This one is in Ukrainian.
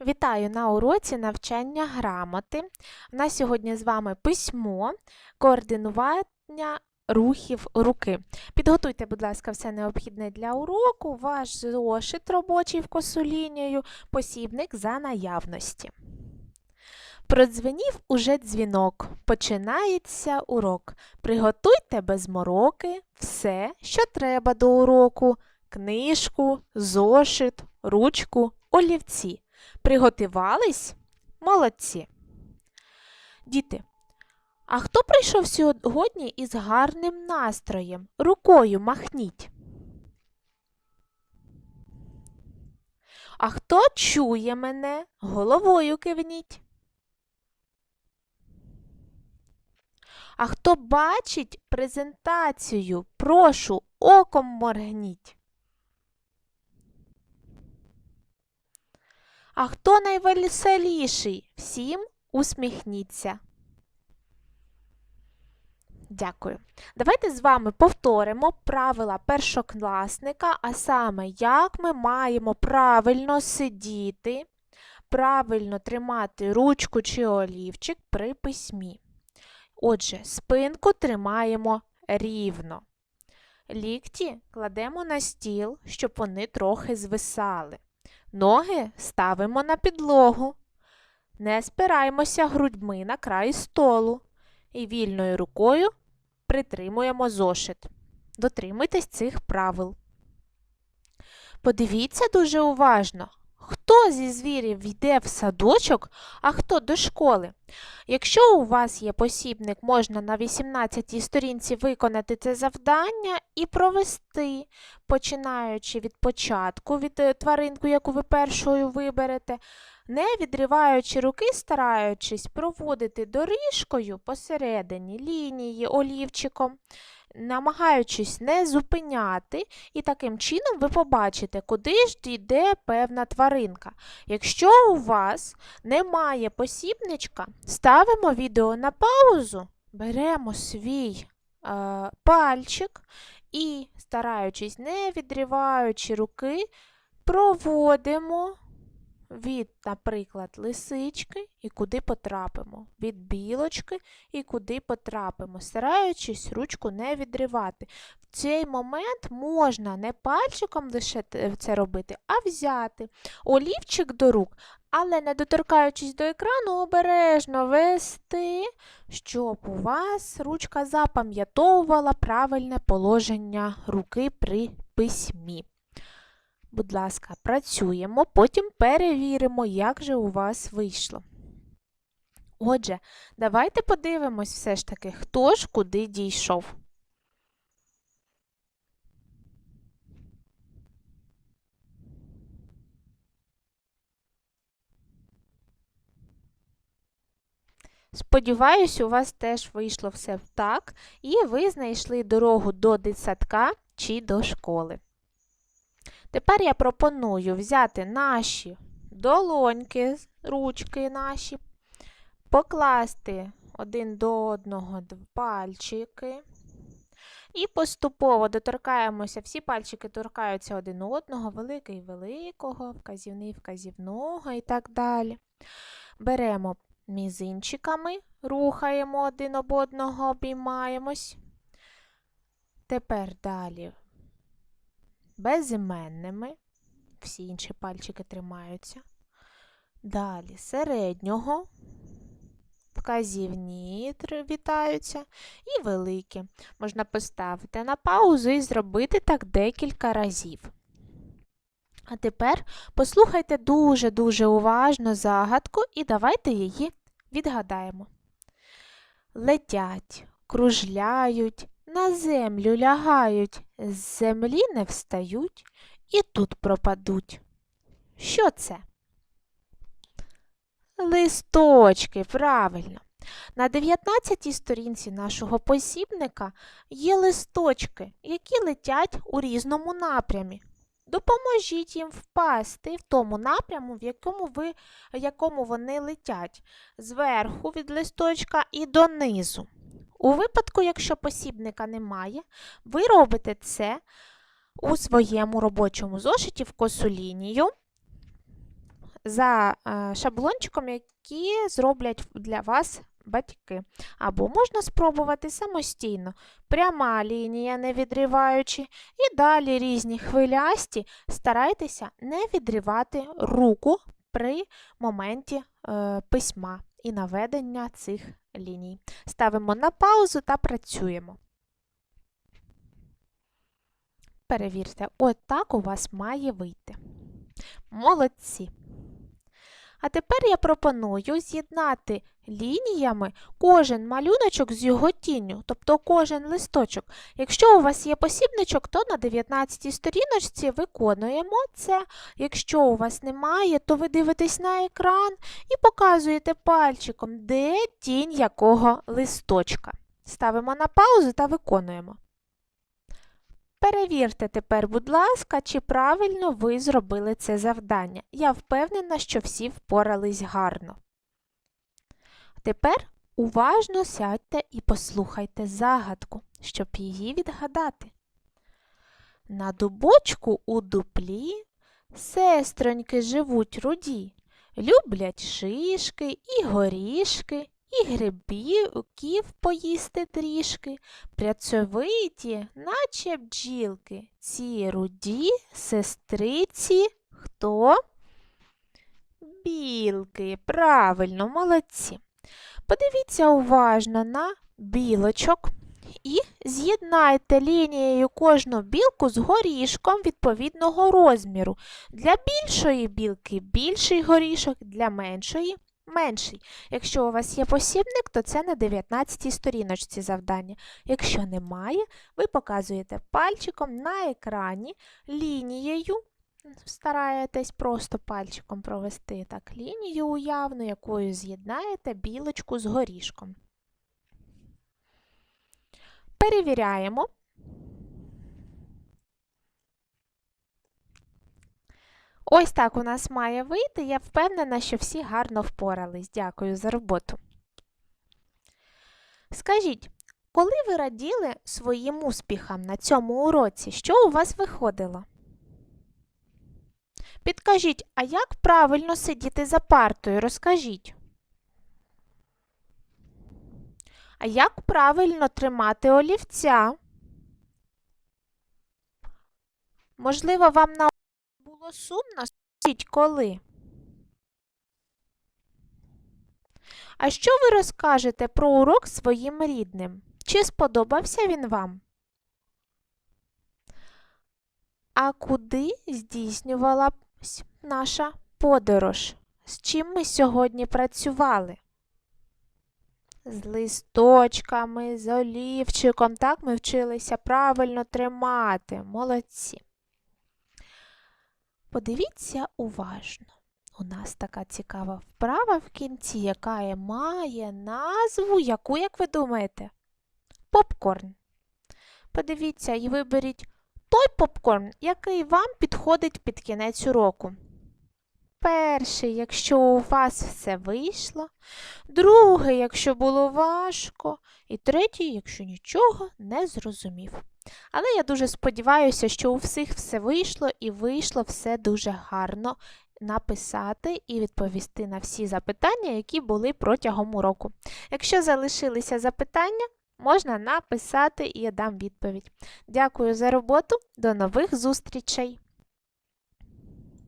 Вітаю на уроці навчання грамоти. У нас сьогодні з вами письмо, координування рухів руки. Підготуйте, будь ласка, все необхідне для уроку, ваш зошит робочий в косу лінію, посібник за наявності. Продзвенів уже дзвінок, починається урок. Приготуйте без мороки все, що треба до уроку: книжку, зошит, ручку, олівці. Приготувались? Молодці. Діти, а хто прийшов сьогодні із гарним настроєм? Рукою махніть. А хто чує мене? Головою кивніть. А хто бачить презентацію? Прошу, оком моргніть. А хто найвеселіший? Всім усміхніться. Дякую. Давайте з вами повторимо правила першокласника, а саме, як ми маємо правильно сидіти, правильно тримати ручку чи олівчик при письмі. Отже, спинку тримаємо рівно. Лікті кладемо на стіл, щоб вони трохи звисали. Ноги ставимо на підлогу. Не спираємося грудьми на край столу і вільною рукою притримуємо зошит. Дотримуйтесь цих правил. Подивіться дуже уважно, хто зі звірів йде в садочок, а хто до школи. Якщо у вас є посібник, можна на 18 сторінці виконати це завдання і провести, починаючи від початку, від е, тваринку, яку ви першою виберете, не відриваючи руки, стараючись проводити доріжкою посередині лінії олівчиком, намагаючись не зупиняти, і таким чином ви побачите, куди ж йде певна тваринка. Якщо у вас немає посібничка, ставимо відео на паузу, беремо свій е, пальчик і, стараючись, не відриваючи руки, проводимо від, наприклад, лисички і куди потрапимо, від білочки і куди потрапимо, стараючись ручку не відривати. В цей момент можна не пальчиком лише це робити, а взяти олівчик до рук, але не доторкаючись до екрану, обережно вести, щоб у вас ручка запам'ятовувала правильне положення руки при письмі. Будь ласка, працюємо, потім перевіримо, як же у вас вийшло. Отже, давайте подивимось все ж таки, хто ж куди дійшов. Сподіваюсь, у вас теж вийшло все так, і ви знайшли дорогу до дитсадка чи до школи. Тепер я пропоную взяти наші долоньки, ручки наші, покласти один до одного пальчики. І поступово доторкаємося, всі пальчики торкаються один одного, великий великого, вказівний вказівного і так далі. Беремо мізинчиками, рухаємо один об одного, обіймаємось. Тепер далі безіменними, всі інші пальчики тримаються. Далі середнього, вказівні вітаються і великі. Можна поставити на паузу і зробити так декілька разів. А тепер послухайте дуже-дуже уважно загадку і давайте її відгадаємо. Летять, кружляють, на землю лягають, з землі не встають і тут пропадуть. Що це? Листочки, правильно. На 19 сторінці нашого посібника є листочки, які летять у різному напрямі. Допоможіть їм впасти в тому напряму, в якому ви, в якому вони летять, зверху від листочка і донизу. У випадку, якщо посібника немає, ви робите це у своєму робочому зошиті в косу лінію. за е, шаблончиком, які зроблять для вас батьки. Або можна спробувати самостійно. Пряма лінія, не відриваючи, і далі різні хвилясті. Старайтеся не відривати руку при моменті е, письма і наведення цих ліній. Ставимо на паузу та працюємо. Перевірте, от так у вас має вийти. Молодці. А тепер я пропоную з'єднати лініями кожен малюночок з його тінню, тобто кожен листочок. Якщо у вас є посібничок, то на 19 сторіночці виконуємо це. Якщо у вас немає, то ви дивитесь на екран і показуєте пальчиком, де тінь якого листочка. Ставимо на паузу та виконуємо. Перевірте тепер, будь ласка, чи правильно ви зробили це завдання. Я впевнена, що всі впорались гарно. Тепер уважно сядьте і послухайте загадку, щоб її відгадати. На дубочку у дуплі сестроньки живуть руді, люблять шишки і горішки, і грибів поїсти трішки, працьовиті, наче бджілки. Ці руді сестриці хто? Білки. Правильно, молодці. Подивіться уважно на білочок і з'єднайте лінією кожну білку з горішком відповідного розміру. Для більшої білки більший горішок, для меншої менший. Якщо у вас є посібник, то це на 19 сторіночці завдання. Якщо немає, ви показуєте пальчиком на екрані лінією. Стараєтесь просто пальчиком провести так лінію уявну, якою з'єднаєте білочку з горішком. Перевіряємо. Ось так у нас має вийти. Я впевнена, що всі гарно впорались. Дякую за роботу. Скажіть, коли ви раділи своїм успіхам на цьому уроці, що у вас виходило? Підкажіть, а як правильно сидіти за партою? Розкажіть. А як правильно тримати олівця? Можливо, вам на було сумно? Скажіть, коли? А що ви розкажете про урок своїм рідним? Чи сподобався він вам? А куди здійснювалась наша подорож? З чим ми сьогодні працювали? З листочками, з олівчиком. Так ми вчилися правильно тримати. Молодці. Подивіться уважно. У нас така цікава вправа в кінці, яка має назву, яку, як ви думаєте? Попкорн. Подивіться і виберіть той попкорн, який вам підходить під кінець уроку. Перший, якщо у вас все вийшло, другий, якщо було важко, і третій, якщо нічого не зрозумів. Але я дуже сподіваюся, що у всіх все вийшло і вийшло все дуже гарно написати і відповісти на всі запитання, які були протягом уроку. Якщо залишилися запитання, можна написати і я дам відповідь. Дякую за роботу, до нових зустрічей!